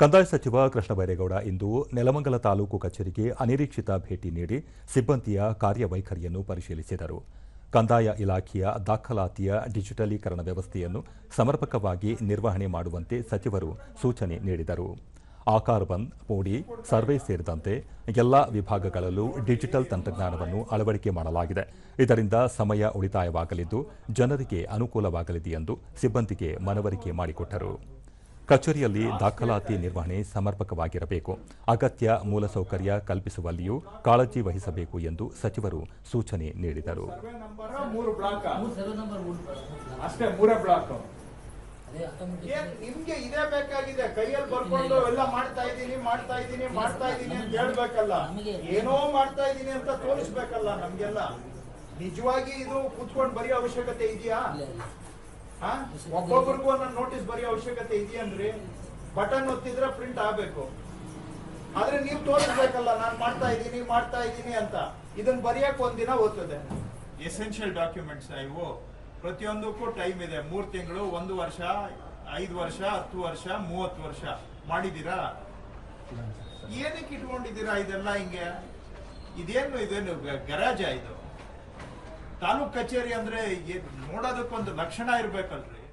ಕಂದಾಯ ಸಚಿವ ಕೃಷ್ಣ ಬೈರೇಗೌಡ ಇಂದು ನೆಲಮಂಗಲ ತಾಲೂಕು ಕಚೇರಿಗೆ ಅನಿರೀಕ್ಷಿತ ಭೇಟಿ ನೀಡಿ ಸಿಬ್ಬಂದಿಯ ಕಾರ್ಯವೈಖರಿಯನ್ನು ಪರಿಶೀಲಿಸಿದರು. ಕಂದಾಯ ಇಲಾಖೆಯ ದಾಖಲಾತಿಯ ಡಿಜಿಟಲೀಕರಣ ವ್ಯವಸ್ಥೆಯನ್ನು ಸಮರ್ಪಕವಾಗಿ ನಿರ್ವಹಣೆ ಮಾಡುವಂತೆ ಸಚಿವರು ಸೂಚನೆ ನೀಡಿದರು. ಆಕಾರ್ ಬಂದ್ ಮೋಡಿ, ಸರ್ವೆ ಸೇರಿದಂತೆ ಎಲ್ಲ ವಿಭಾಗಗಳಲ್ಲೂ ಡಿಜಿಟಲ್ ತಂತ್ರಜ್ಞಾನವನ್ನು ಅಳವಡಿಕೆ ಮಾಡಲಾಗಿದೆ. ಇದರಿಂದ ಸಮಯ ಉಳಿತಾಯವಾಗಲಿದ್ದು, ಜನರಿಗೆ ಅನುಕೂಲವಾಗಲಿದೆ ಎಂದು ಸಿಬ್ಬಂದಿಗೆ ಮನವರಿಕೆ ಮಾಡಿಕೊಟ್ಟರು. ಕಚೇರಿಯಲ್ಲಿ ದಾಖಲಾತಿ ನಿರ್ವಹಣೆ ಸಮರ್ಪಕವಾಗಿರಬೇಕು. ಅಗತ್ಯ ಮೂಲಸೌಕರ್ಯ ಕಲ್ಪಿಸುವಲ್ಲಿಯೂ ಕಾಳಜಿ ವಹಿಸಬೇಕು ಎಂದು ಸಚಿವರು ಸೂಚನೆ ನೀಡಿದರು. ನಿಮ್ಗೆ ಇದೇ ಬೇಕಾಗಿದೆ? ಕೈಯಲ್ಲಿ ಬರ್ಕೊಂಡು ಎಲ್ಲ ಮಾಡ್ತಾ ಇದೀನಿ ಮಾಡ್ತಾ ಇದೀನಿ ಮಾಡ್ತಾ ಇದೀನಿ ಅಂತ ಹೇಳ್ಬೇಕಲ್ಲ. ಏನೋ ಮಾಡ್ತಾ ಇದೀನಿ ಅಂತ ತೋರಿಸ್ಬೇಕಲ್ಲ ನಮ್ಗೆಲ್ಲ. ನಿಜವಾಗಿ ಇದು ಕುತ್ಕೊಂಡು ಬರೆಯೋ ಅವಶ್ಯಕತೆ ಇದೆಯಾ? ಒಬ್ಬೊಬ್ರಿಗೂ ಒಂದೊಂದು ನೋಟಿಸ್ ಬರೆಯೋ ಅವಶ್ಯಕತೆ ಇದೆಯನ್ರಿ ಬಟನ್ ಒತ್ತಿದ್ರೆ ಪ್ರಿಂಟ್ ಆಗಬೇಕು. ಆದ್ರೆ ನೀವು ತೋರಿಸ್ಬೇಕಲ್ಲ ನಾನು ಮಾಡ್ತಾ ಇದ್ದೀನಿ ಮಾಡ್ತಾ ಇದ್ದೀನಿ ಅಂತ. ಇದನ್ನ ಬರೆಯಕ್ಕೆ ಒಂದಿನ ಓದ್ತದೆ. ಎಸೆನ್ಷಿಯಲ್ ಡಾಕ್ಯುಮೆಂಟ್ಸ್ ಇವು? ಪ್ರತಿಯೊಂದಕ್ಕೂ ಟೈಮ್ ಇದೆ. ಮೂರ್ ತಿಂಗಳು ಒಂದು ವರ್ಷ ಐದು ವರ್ಷ ಹತ್ತು ವರ್ಷ ಮೂವತ್ತು ವರ್ಷ. ಮಾಡಿದ್ದೀರಾ? ಏನಕ್ಕೆ ಇಟ್ಕೊಂಡಿದ್ದೀರಾ ಇದೆಲ್ಲ ಹಿಂಗೆ? ಇದೇನು ಇದೇನು ಗರಾಜ ಇದು? ತಾಲೂಕ್ ಕಚೇರಿ ಅಂದ್ರೆ ನೋಡೋದಕ್ಕೊಂದು ಲಕ್ಷಣ ಇರ್ಬೇಕಲ್ರಿ.